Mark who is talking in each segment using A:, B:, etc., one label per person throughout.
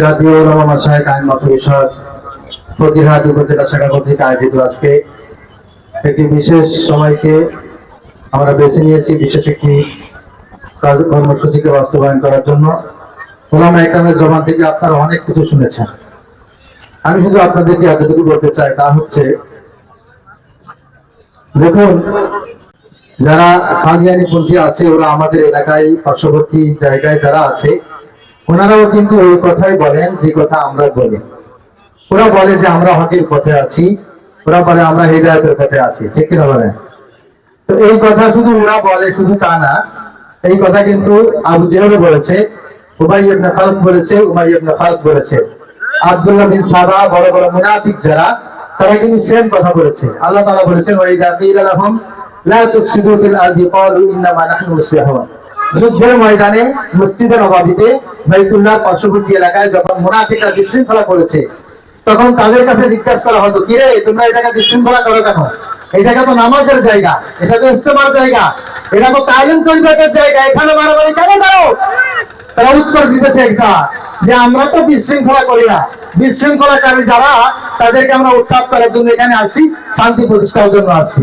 A: জাতীয় ওলামা মাসায় কায়মা পরিষদ উপজেলা শাখা কর্তৃক আয়োজিত আজকে একটি বিশেষ সময়কে আমরা বেছে নিয়েছি, বিশেষ একটি কর্মসূচিকে বাস্তবায়ন করার জন্য। ওলামা একরামের থেকে আপনারা অনেক কিছু শুনেছেন। আমি শুধু আপনাদেরকে এতটুকু বলতে চাই, তা হচ্ছে, দেখুন, যারা সাদিয়ানি পন্থী আছে, ওরা আমাদের এলাকায় পার্শ্ববর্তী জায়গায় যারা আছে ওনারাও কিন্তু ওই কথাই বলেন যে কথা আমরা বলি। ওরা বলে যে আমরা হকের পথে আছি, ওরা বলে আমরা হৃদয়তের পথে আছি, ঠিক কিনা বলেন? তো এই কথা শুধু ওরা বলে, শুধু তা না, এই কথা কিন্তু আবু জেহেল বলেছে উবাই ইবনে খালদ বলেছে, উমাই ইবনে খালদ বলেছে। আব্দুল্লাহ বিন সাবা, বড় বড় মুনাফিক যারা, তারা কিন্তু সেম কথা বলেছে। আল্লাহ তাআলা বলেছেন, ওয়া ইযা লা তুফসিদু ফিল আরদি, ক্বালু ইন্নামা নাহনু মুসলিহুন যুদ্ধের ময়দানে, মসজিদের নবাবিতে বাইতুল্লাহ পার্শ্ববর্তী এলাকায় যখন মুনাফিকরা বিশৃঙ্খলা করেছে, তখন তাদের কাছে জিজ্ঞাসা করা হতো, কিরে, তোমরা এই জায়গায় বিশৃঙ্খলা করো কেন? এই জায়গা তো নামাজের জায়গা, এটা তো ইস্তেমার জায়গা, এটা তো তালিম তৈরিবের জায়গা, এখানে মারামারি কেন করো? তারা উত্তর দিতেছে একটা, যে আমরা তো বিশৃঙ্খলা করি না। বিশৃঙ্খলাকারী যারা, তাদেরকে আমরা উত্থাপ করার জন্য এখানে আসি শান্তি প্রতিষ্ঠার জন্য আসি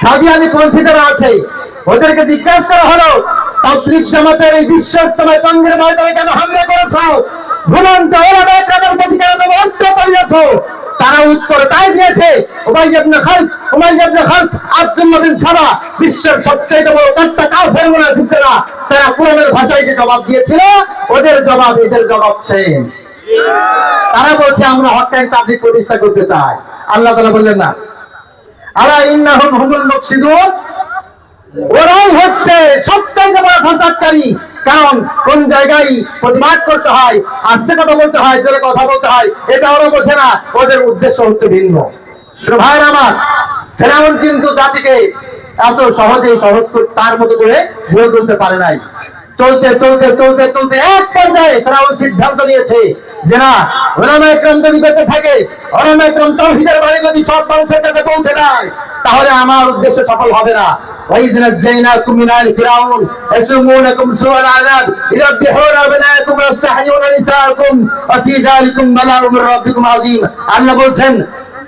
A: সাদিয়ানি পন্থী যারা আছে, ওদেরকে জিজ্ঞাসা করা হলো তাবলিগ জামাতের এই বিশ্বস্তময় কঙ্গের ময়দানে কেন হামলা করেছ? ভুলন্ত ওলামা একরামের প্রতি কেন তুমি অস্ত্র করিয়েছ তারা উত্তর তাই দিয়েছে উমাই ইবনে খালদ উমাই ইবনে খালদ আব্দুল্লাহ বিন সাবা, বিশ্বের সবচেয়ে বড় কাট্টা কাফের মুনাফিকরা তারা কোরআনের ভাষায় যে জবাব দিয়েছিল, ওদের জবাব, এদের জবাব সেম তারা বলছে, আমরা ট্যাঙ্ক তাবলিগ প্রতিষ্ঠা করতে চাই। আল্লাহ তাআলা বললেন, না। আলা ইন্নাহুম হুমুল মুফসিদুন। ওরাই হচ্ছে বড় ফাসাদকারী কারণ কোন জায়গায় প্রতিবাদ করতে হয়, আস্তে কথা বলতে হয়, জোরে কথা বলতে হয়, এটা ওরা বোঝে না। ওদের উদ্দেশ্য হচ্ছে ভিন্ন। কিন্তু ভাই আমার, ফেরাউন কিন্তু জাতিকে এত সহজে সহজ তার মতো করে গড়ে তুলতে পারে নাই। চলতে চলতে চলতে চলতে এক পর্যায়ে ফেরাউন সিদ্ধান্ত নিয়েছে যে না, ওলামা যদি বেঁচে থাকে, ওলামা তৌহিদের বাড়ি যদি সব মানুষের কাছে পৌঁছে দেয়, তাহলে আমার উদ্দেশ্য সফল হবে না। وإذ نجيناكم من آل فرعون يسومونكم سوء العذاب يذبحون أبناءكم ويستحيون نساءكم وفي ذلكم بلاء من ربكم عظيم আল্লাহ বলছেন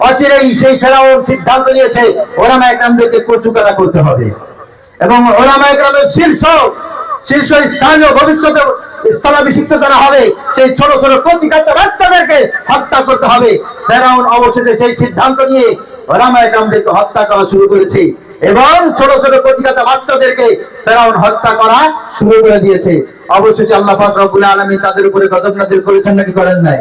A: অচিরেই সেই ফেরাউন সিদ্ধান্ত নিয়েছে ওলামা একরামদেরকে কচুকারা করতে হবে এবং ওলামা একরামের শীর্ষ শীর্ষ স্থানীয় ভবিষ্যতে স্থলাভিষিক্ত যারা হবে, সেই ছোট ছোট কচি কাচ্চা বাচ্চাদেরকে হত্যা করতে হবে। ফেরাউন অবশেষে সেই সিদ্ধান্ত নিয়ে ওলামা হত্যা করা শুরু করেছে। এবং ছোট ছোট কচি কাচ্চা বাচ্চাদেরকে ফেরাউন হত্যা করা শুরু করে দিয়েছে। অবশেষে আল্লাহ পাক রব্বুল আলামিন তাদের উপরে গজব নাজিল করেছেন নাকি করেন নাই?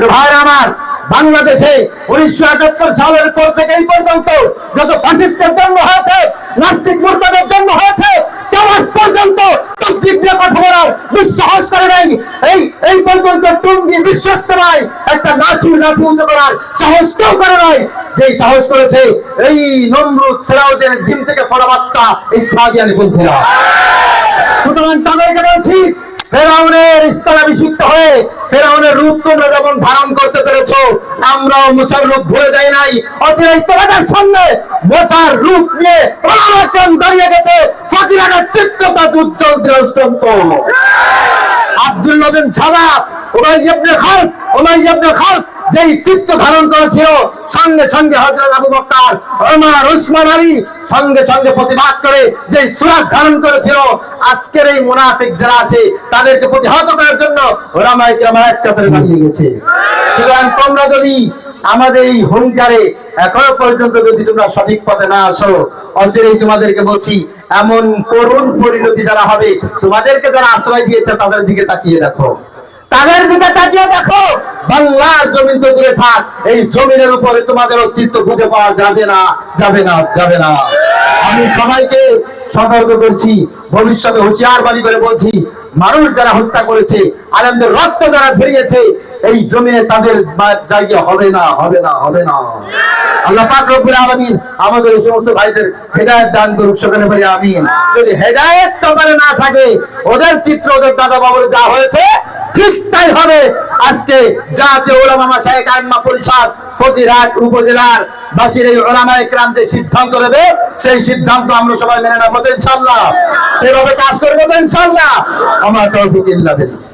A: তো ভাইরা আমার, বাংলাদেশে উনিশশো একাত্তর সালের পর থেকে এই পর্যন্ত যত ফাসিস্টের জন্ম হয়েছে নাস্তিক মুরতাদের জন্ম হয়েছে কেউ আজ পর্যন্ত তকলিফ দিয়ে কথা বলার দুঃসাহস করে নাই এই এই পর্যন্ত টুঙ্গি নয় একটা লাঠি লাঠি উঁচু করার সাহস কেউ করে নাই। যেই সাহস করেছে, এই নমরুদ ফেরাউদের ডিম থেকে ফোড়া বাচ্চা, এই সাদিয়ানি পন্থীরা সুতরাং তাদেরকে বলছি ফেরাউনের স্থলাভিষিক্ত হয়ে, ফেরাউনের রূপ তোমরা যেমন ধারণ করতে পেরেছ, আমরাও মুসার রূপ ভুলে যাই নাই। অচিরেই তোমাদের সামনে মোসার রূপ নিয়ে ওলামাক্রম দাঁড়িয়ে গেছে ফাতিরানের চিত্রতা উজ্জ্বল দৃষ্টান্ত আব্দুল্লাহ বিন সাবা ওমাই ইবনে খালদ ওমাই ইবনে খালদ যেই চিত্ত ধারণ করেছিল, সঙ্গে সঙ্গে হযরত আবু বকর ওমর উসমান, আলী সঙ্গে সঙ্গে প্রতিবাদ করে যে সুরাত ধারণ করেছিল, আজকের এই মুনাফিক যারা আছে, তাদেরকে প্রতিহত করার জন্য গেছে। সুতরাং তোমরা যদি আমাদের এই হুঙ্কারে এখনও পর্যন্ত যদি তোমরা সঠিক পথে না আসো, অচিরেই তোমাদেরকে বলছি, এমন করুণ পরিণতি যারা হবে, তোমাদেরকে যারা আশ্রয় দিয়েছে, তাদের দিকে তাকিয়ে দেখো। তাদের দিকে তাকিয়ে দেখো। বাংলার জমিন তো দূরে থাক, এই জমিনের উপরে তোমাদের অস্তিত্ব খুঁজে পাওয়া যাবে না যাবে না যাবে না। আমি সবাইকে সতর্ক করছি, ভবিষ্যতে হুঁশিয়ার বাড়ি করে বলছি, মানুষ যারা হত্যা করেছে আনন্দের রক্ত যারা ধরিয়েছে, এই জমিনে তাদের জায়গা হবে না হবে না হবে না। আল্লাহ পাক রব্বুল আলামিন আমাদের এই সমস্ত ভাইদের হেদায়েত দান করুক সকলে বলি আমিন। যদি হেদায়েত তোমার না থাকে, ওদের চিত্র ওদের দাদা বাবুর যা হয়েছে ঠিক তাই হবে। আজকে জাতীয় ওলামা মাসায় কায়মা পরিষদ ফকিরহাট উপজেলার বাসীর এই ওলামা একরাম যে সিদ্ধান্ত নেবে, সেই সিদ্ধান্ত আমরা সবাই মেনে নেব ইনশাল্লাহ। সেভাবে কাজ করব ইনশাল্লাহ। আমার তৌফিক ইল্লা বিল্লাহ।